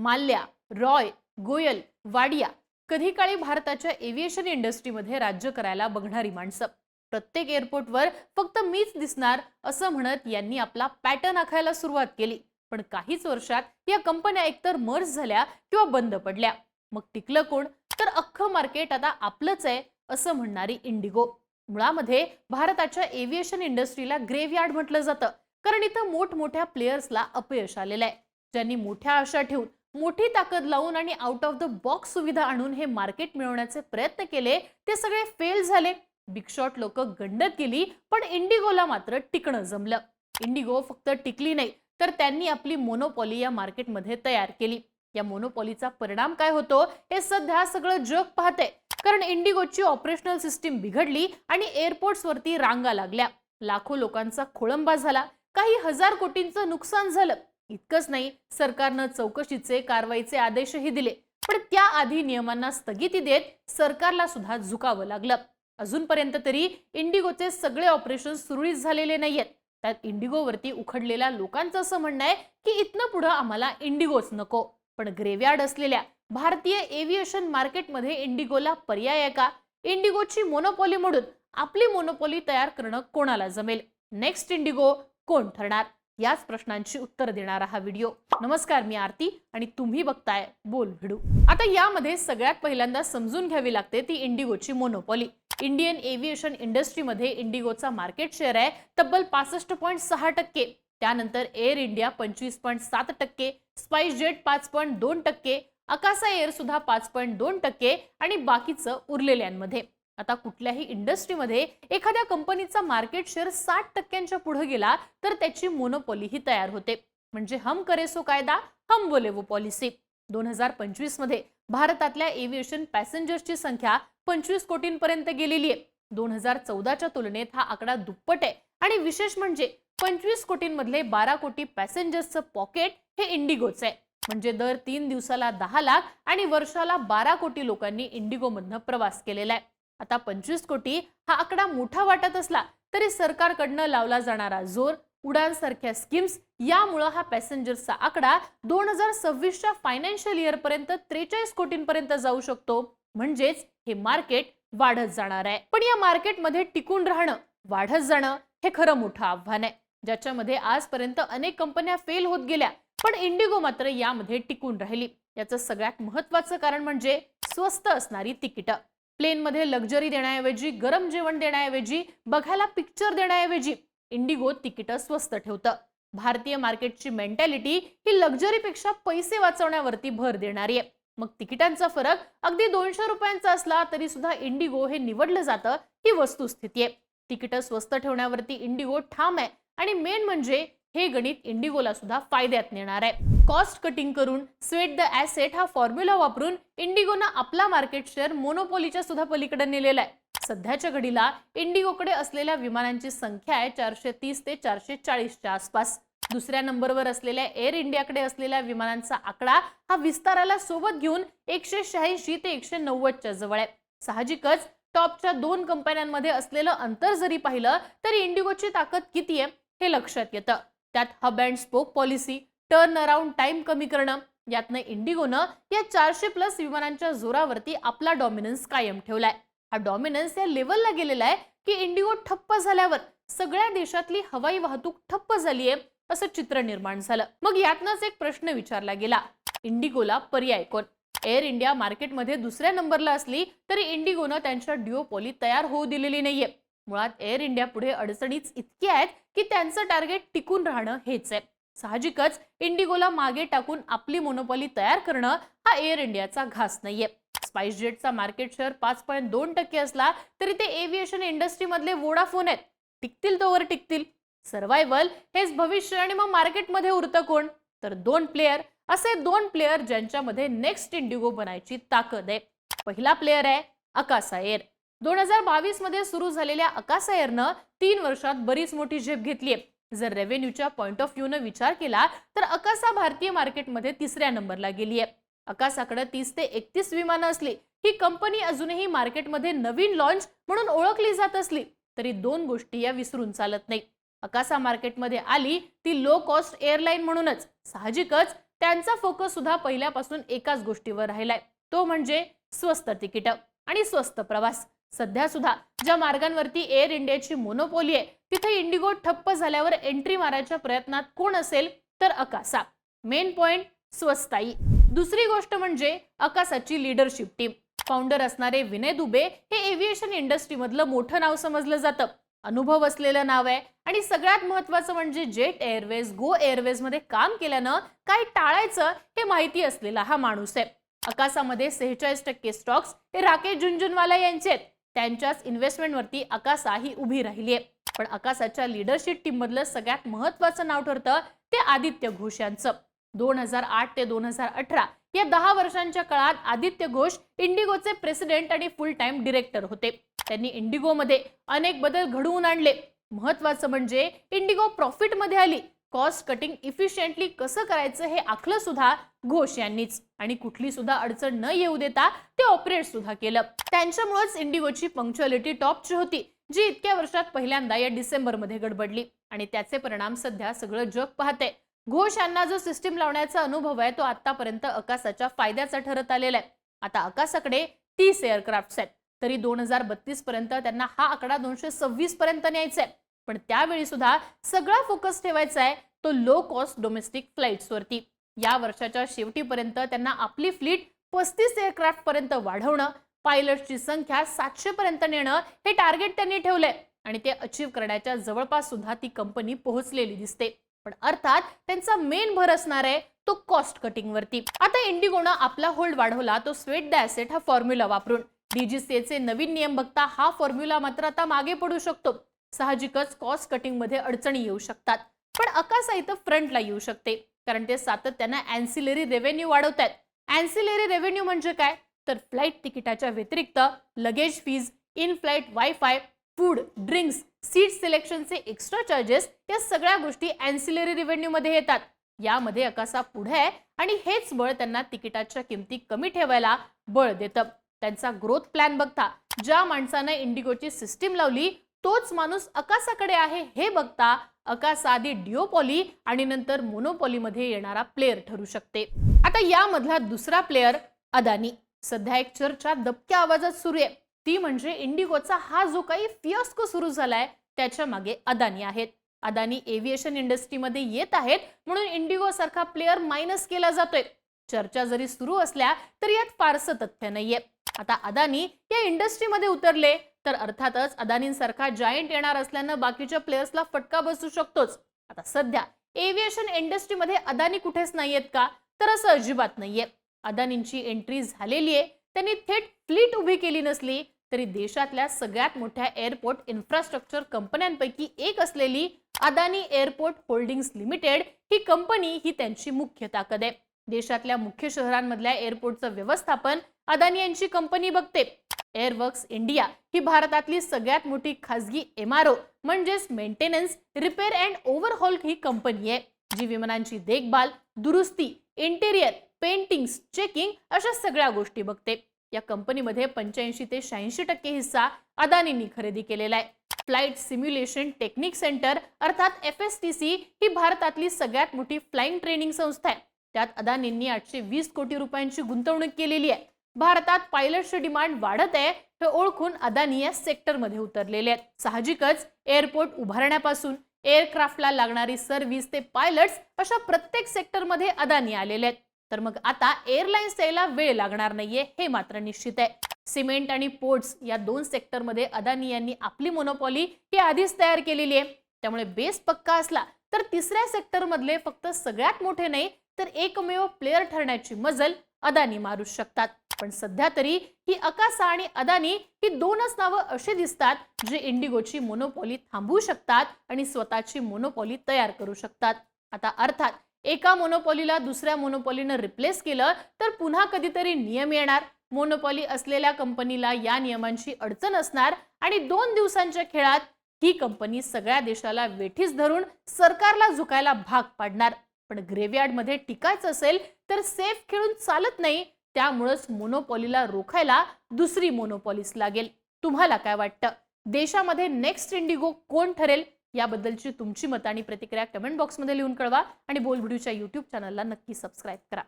माल्या रॉय गोयल वाडिया कधी काळी भारताच्या एव्हिएशन इंडस्ट्रीमध्ये राज्य करायला बघणारी माणसं. प्रत्येक एअरपोर्टवर फक्त मीच दिसणार असं म्हणत यांनी आपला पॅटर्न आखायला सुरुवात केली. पण काहीच वर्षात या कंपन्या एकतर मर्ज झाल्या किंवा बंद पडल्या. मग टिकलं कोण? तर अख्खं मार्केट आता आपलंच आहे असं म्हणणारी इंडिगो मुळामध्ये भारताच्या एव्हिएशन इंडस्ट्रीला ग्रेव्हयार्ड म्हटलं जातं. कारण इथं मोठमोठ्या प्लेयर्सला अपयश आलेलं आहे. ज्यांनी मोठ्या आशा ठेवून मोठी ताकद लावून आणि आउट ऑफ द बॉक्स सुविधा आणून हे मार्केट मिळवण्याचे प्रयत्न केले ते सगळे फेल झाले. बिगशॉट लोक गंडत गेली पण इंडिगोला मात्र टिकणं जमलं. इंडिगो फक्त टिकली नाही तर त्यांनी आपली मोनोपॉली या मार्केटमध्ये तयार केली. या मोनोपॉलीचा परिणाम काय होतो हे सध्या सगळं जग पाहते कारण इंडिगोची ऑपरेशनल सिस्टीम बिघडली आणि एअरपोर्ट्स वरती रांगा लागल्या. लाखो लोकांचा खोळंबा झाला. काही हजार कोटींचं नुकसान झालं. इतकंच नाही सरकारनं चौकशीचे कारवाईचे आदेशही दिले. पण त्याआधी नियमांना स्थगिती देत सरकारला सुद्धा झुकावं लागलं. अजूनपर्यंत तरी इंडिगोचे सगळे ऑपरेशन सुरळीत झालेले नाहीयेत. त्यात इंडिगोवरती उखडलेल्या लोकांचं असं म्हणणं आहे की इथनं पुढं आम्हाला इंडिगोच नको. पण ग्रेव्यार्ड असलेल्या भारतीय एव्हिएशन मार्केटमध्ये इंडिगोला पर्याय आहे का? इंडिगोची मोनोपॉली मोडून आपली मोनोपॉली तयार करणं कोणाला जमेल? नेक्स्ट इंडिगो कोण ठरणार? याच प्रश्नांची उत्तर देणारा हा व्हिडिओ. नमस्कार मी आरती आणि तुम्ही बघताय बोल भिडू. आता यामध्ये सगळ्यात पहिल्यांदा समजून घ्यावी लागते ती इंडिगोची मोनोपॉली. इंडियन एव्हिएशन इंडस्ट्रीमध्ये इंडिगोचा मार्केट शेअर आहे तब्बल पासष्ट पॉईंट सहा टक्के. त्यानंतर एअर इंडिया पंचवीस पॉईंट सात टक्के स्पाइस जेट पाच पॉईंट दोन टक्के अकासा एअर सुद्धा पाच पॉईंट दोन टक्के आणि बाकीचं उरलेल्यांमध्ये. आता कुठल्याही इंडस्ट्रीमध्ये एखाद्या कंपनीचा मार्केट शेअर साठ टक्क्यांच्या पुढे गेला तर त्याची मोनोपॉली ही तयार होते. म्हणजे हम करेसो कायदा हम बोले वो पॉलिसी. दोन हजार पंचवीसमध्ये भारतातल्या एव्हिएशन पॅसेंजर्सची संख्या पंचवीस कोटींपर्यंत गेलेली आहे. दोन हजार चौदाच्या तुलनेत हा आकडा दुप्पट आहे. आणि विशेष म्हणजे पंचवीस कोटींमधले बारा कोटी पॅसेंजर्सचं पॉकेट हे इंडिगोचं आहे. म्हणजे दर तीन दिवसाला दहा लाख आणि वर्षाला बारा कोटी लोकांनी इंडिगोमधनं प्रवास केलेला आहे. आता पंचवीस कोटी हा आकडा मोठा वाटत असला तरी सरकारकडनं लावला जाणारा जोर उडान सारख्या स्कीम्स यामुळं हा पॅसेंजर्सचा आकडा दोन हजार सव्वीसच्या फायनान्शियल इयर पर्यंत त्रेचाळीस कोटींपर्यंत जाऊ शकतो. म्हणजेच हे मार्केट वाढत जाणार आहे. पण या मार्केटमध्ये टिकून राहणं वाढत जाणं हे खरं मोठं आव्हान आहे. ज्याच्यामध्ये आजपर्यंत अनेक कंपन्या फेल होत गेल्या पण इंडिगो मात्र यामध्ये टिकून राहिली. याचं सगळ्यात महत्वाचं कारण म्हणजे स्वस्त असणारी तिकीटं. प्लेनमध्ये लक्झरी देण्याऐवजी गरम जेवण देण्याऐवजी बघायला पिक्चर देण्याऐवजी इंडिगो तिकीटं स्वस्त ठेवतं. भारतीय मार्केटची मेंटॅलिटी ही लक्झरीपेक्षा पैसे वाचवण्यावरती भर देणारी आहे. मग तिकिटांचा फरक अगदी दोनशे रुपयांचा असला तरी सुद्धा इंडिगो हे निवडलं जातं ही वस्तुस्थिती आहे. तिकीटं स्वस्त ठेवण्यावरती इंडिगो ठाम आहे आणि मेन म्हणजे हे गणित इंडिगोला सुद्धा फायद्यात नेणार आहे. कॉस्ट कटिंग करून स्वेट द ॲसेट हा फॉर्म्युला वापरून इंडिगोनं आपला मार्केट शेअर मोनोपोलीच्या सुद्धा पलीकडे नेलेला आहे. सध्याच्या घडीला इंडिगोकडे असलेल्या विमानांची संख्या आहे चारशे तीस ते चारशे चाळीसच्या आसपास. दुसऱ्या नंबरवर असलेल्या एअर इंडियाकडे असलेल्या विमानांचा आकडा हा विस्ताराला सोबत घेऊन एकशे शहाऐंशी ते एकशे नव्वदच्या जवळ आहे. साहजिकच टॉपच्या दोन कंपन्यांमध्ये असलेलं अंतर जरी पाहिलं तरी इंडिगोची ताकद किती आहे हे लक्षात येतं. त्यात hub and spoke policy turnaround time कमी करणं यातनं इंडिगोनं या चारशे प्लस विमानांच्या जोरावरती आपला डॉमिनन्स कायम ठेवलाय. हा डॉमिनन्स या लेवलला गेलेला आहे की इंडिगो ठप्प झाल्यावर सगळ्या देशातली हवाई वाहतूक ठप्प झालीये असं चित्र निर्माण झालं. मग यातनच एक प्रश्न विचारला गेला. इंडिगोला पर्याय कोण? एअर इंडिया मार्केटमध्ये दुसऱ्या नंबरला असली तरी इंडिगोनं त्यांच्या डिओपॉली तयार होऊ दिलेली नाहीये. मुळात एअर इंडिया पुढे अडचणीच इतक्या आहेत की त्यांचं टार्गेट टिकून राहणं हेच आहे. साहजिकच इंडिगोला मागे टाकून आपली मोनोपॉली तयार करणं हा एअर इंडियाचा घास नाहीये. स्पाइस जेटचा मार्केट शेअर पाच पॉईंट दोन टक्के असला तरी ते एव्हिएशन इंडस्ट्रीमधले वोडाफोन आहेत. टिकतील तोवर टिकतील. सर्वायवल हेच भविष्य आणि मग मार्केटमध्ये उरतं कोण? तर दोन प्लेयर असे दोन प्लेयर ज्यांच्यामध्ये नेक्स्ट इंडिगो बनायची ताकद आहे. पहिला प्लेयर आहे अकासा एअर. दोन हजार बावीसमध्ये सुरू झालेल्या अकासा एअरनं तीन वर्षात बरीच मोठी झेप घेतली आहे जर रेव्हेन्यूच्या पॉईंट ऑफ व्ह्यूनं विचार केला तर अकासा भारतीय मार्केटमध्ये तिसऱ्या नंबरला गेली आहे अकासाकडे तीस ते एकतीस विमानं असली ही कंपनी अजूनही मार्केटमध्ये नवीन लॉन्च म्हणून ओळखली जात असली तरी दोन गोष्टी या विसरून चालत नाही अकासा मार्केटमध्ये आली ती लो कॉस्ट एअरलाईन म्हणूनच. साहजिकच त्यांचा फोकस सुद्धा पहिल्यापासून एकाच गोष्टीवर राहिलाय. तो म्हणजे स्वस्त तिकीट आणि स्वस्त प्रवास. सध्या सुद्धा ज्या मार्गांवरती एअर इंडियाची मोनोपोली आहे तिथे इंडिगो ठप्प झाल्यावर एंट्री मारायच्या प्रयत्नात कोण असेल तर अकासा. Main point स्वस्ताई. दुसरी गोष्ट म्हणजे अकासाची लिडरशिप टीम. फाउंडर असणारे विनय दुबे हे एव्हिएशन इंडस्ट्रीमधलं मोठं नाव समजलं जातं. अनुभव असलेलं नाव आहे आणि सगळ्यात महत्वाचं म्हणजे जेट एअरवेज गो एअरवेजमध्ये काम केल्यानं काय टाळायचं हे माहिती असलेला हा माणूस आहे. अकासामध्ये सेहेचाळीस टक्के स्टॉक्स हे राकेश झुंझुनवाला यांचे आहेत. त्यांच्याच इन्व्हेस्टमेंटवरती अकासा ही उभी राहिली आहे पण अकासाच्या लिडरशिप टीममधलं सगळ्यात महत्वाचं नाव ठरतं ते आदित्य घोष यांचं. दोन हजार आठ ते दोन हजार अठरा या दहा वर्षांच्या काळात आदित्य घोष इंडिगोचे प्रेसिडेंट आणि फुल टाइम डिरेक्टर होते. त्यांनी इंडिगोमध्ये अनेक बदल घडवून आणले. महत्वाचं म्हणजे इंडिगो प्रॉफिटमध्ये आली. कॉस्ट कटिंग इफिशियंटली कसं करायचं हे आखलं सुद्धा घोष यांनीच. आणि कुठली सुद्धा अडचण न येऊ देता ते ऑपरेट सुद्धा केलं. त्यांच्यामुळेच इंडिगोची पंक्च्युअलिटी टॉपची होती जी इतक्या वर्षात पहिल्यांदा या डिसेंबरमध्ये गडबडली. आणि त्याचे परिणाम सध्या सगळं जग पाहते घोष यांना जो सिस्टीम लावण्याचा अनुभव आहे तो आतापर्यंत अकासाच्या फायद्याचा ठरत आलेला आहे. आता अकासाकडे तीस एअरक्राफ्ट आहेत. तरी दोन हजार बत्तीस पर्यंत त्यांना हा आकडा दोनशे सव्वीस पर्यंत न्यायचा आहे. पण त्यावेळी सुद्धा सगळा फोकस ठेवायचा आहे तो लो कॉस्ट डोमेस्टिक फ्लाईट्सवरती या वर्षाच्या शेवटीपर्यंत त्यांना आपली फ्लीट पस्तीस एअरक्राफ्ट पर्यंत वाढवणं पायलटची संख्या सातशे पर्यंत नेणं हे टार्गेट त्यांनी ठेवलंय. आणि ते अचीव्ह करण्याच्या जवळपास सुद्धा ती कंपनी पोहोचलेली दिसते. पण अर्थात त्यांचा मेन भर असणार आहे तो कॉस्ट कटिंग वरती. आता इंडिगोनं आपला होल्ड वाढवला तो स्वेट द ऍसेट हा फॉर्म्युला वापरून. डीजीसीएचे नवीन नियम बघता हा फॉर्म्युला मात्र आता मागे पडू शकतो. साहजिकच कॉस्ट कटिंगमध्ये अडचणी येऊ शकतात. पण अकासा इथं फ्रंटला येऊ शकते. कारण ते सातत्यानं अँसिलरी रेव्हेन्यू वाढवत आहेत अँसिलरी रेव्हेन्यू म्हणजे काय? तर फ्लाईट तिकिटाच्या व्यतिरिक्त luggage fees in flight wifi food drinks seat सिलेक्शनचे extra charges या सगळ्या गोष्टी अँसिलरी रेव्हेन्यूमध्ये येतात. यामध्ये अकासा पुढे आहे आणि हेच बळ त्यांना तिकिटाच्या किमती कमी ठेवायला बळ देतं. त्यांचा ग्रोथ प्लॅन बघता. ज्या माणसानं इंडिगोची सिस्टीम लावली तोच माणूस अकासाकडे आहे हे बघता अकासा आधी डिओपॉली आणि नंतर मोनोपॉलीमध्ये येणारा प्लेअर ठरू शकते. आता यामधला दुसरा प्लेअर अदानी. सध्या एक चर्चा दबक्या आवाजात सुरू आहे. ती म्हणजे इंडिगोचा हा जो काही फियस्को सुरू झालाय त्याच्यामागे अदानी आहेत. अदानी एव्हिएशन इंडस्ट्रीमध्ये येत आहेत म्हणून इंडिगो सारखा प्लेअर मायनस केला जातोय. चर्चा जरी सुरू असल्या तरी यात फारसं तथ्य नाहीये. आता अदानी या इंडस्ट्रीमध्ये उतरले तर अर्थातच अदानींसारखा जायंट येणार असल्यानं बाकीच्या प्लेयर्सला फटका बसू शकतोच. आता सध्या एव्हिएशन इंडस्ट्रीमध्ये अदानी कुठेच नाहीयेत का? तर असं अजिबात नाहीये. अदानींची एंट्री झालेली आहे. त्यांनी थेट फ्लीट उभी केली नसली तरी देशातल्या सगळ्यात मोठ्या एअरपोर्ट इन्फ्रास्ट्रक्चर कंपन्यांपैकी एक असलेली अदानी एअरपोर्ट होल्डिंग्स लिमिटेड ही कंपनी ही त्यांची मुख्य ताकद आहे. देशातल्या मुख्य शहरांमधल्या एअरपोर्टचं व्यवस्थापन अदानी यांची कंपनी बघते. एअरवर्क्स इंडिया ही भारतातली सगळ्यात मोठी खासगी एमआरओ म्हणजेच मेंटेनन्स रिपेअर अँड ओव्हरहॉल ही कंपनी आहे. जी विमानांची देखभाल दुरुस्ती इंटेरियर पेंटिंग चेकिंग अशा सगळ्या गोष्टी बघते. या कंपनीमध्ये पंच्याऐंशी ते शहाऐंशी टक्के हिस्सा अदानींनी खरेदी केलेला आहे. फ्लाईट सिम्युलेशन टेक्निक सेंटर अर्थात एफ एस टी सी ही भारतातली सगळ्यात मोठी फ्लाईंग ट्रेनिंग संस्था आहे. त्यात अदानींनी आठशे वीस कोटी रुपयांची गुंतवणूक केलेली आहे. भारतात पायलटची डिमांड वाढत आहे हे ओळखून अदानी या सेक्टरमध्ये उतरलेले आहेत. साहजिकच एअरपोर्ट उभारण्यापासून एअरक्राफ्टला लागणारी सर्व्हिस ते पायलट्स अशा प्रत्येक सेक्टरमध्ये अदानी आलेले आहेत. तर मग आता एअरलाइन्स यायला वेळ लागणार नाहीये हे मात्र निश्चित आहे. सिमेंट आणि पोर्ट्स या दोन सेक्टरमध्ये अदानी यांनी आपली मोनोपॉली ही आधीच तयार केलेली आहे. त्यामुळे बेस पक्का असला तर तिसऱ्या सेक्टरमधले फक्त सगळ्यात मोठे नाही तर एकमेव प्लेअर ठरण्याची मजल अदानी मारू शकतात. पण सध्या तरी ही अकासा आणि अदानी ही दोनच नावं अशी दिसतात जे इंडिगोची मोनोपॉली थांबवू शकतात आणि स्वतःची मोनोपॉली तयार करू शकतात. आता अर्थात एका मोनोपॉलीला दुसऱ्या मोनोपॉलीनं रिप्लेस केलं तर पुन्हा कधीतरी नियम येणार. मोनोपॉली असलेल्या कंपनीला या नियमांची अडचण असणार आणि दोन दिवसांच्या खेळात ही कंपनी सगळ्या देशाला वेठीस धरून सरकारला झुकायला भाग पाडणार. पण ग्रेव्हयार्डमध्ये टिकायचं असेल तर सेफ खेळून चालत नाही त्यामुळंच मोनोपॉलीला रोखायला दुसरी मोनोपॉलीस लागेल. तुम्हाला काय वाटतं? देशामध्ये नेक्स्ट इंडिगो कोण ठरेल? याबद्दलची तुमची मतं आणि प्रतिक्रिया कमेंट बॉक्समध्ये लिहून कळवा आणि बोल व्हिडिओच्या यूट्यूब चॅनलला नक्की सबस्क्राईब करा.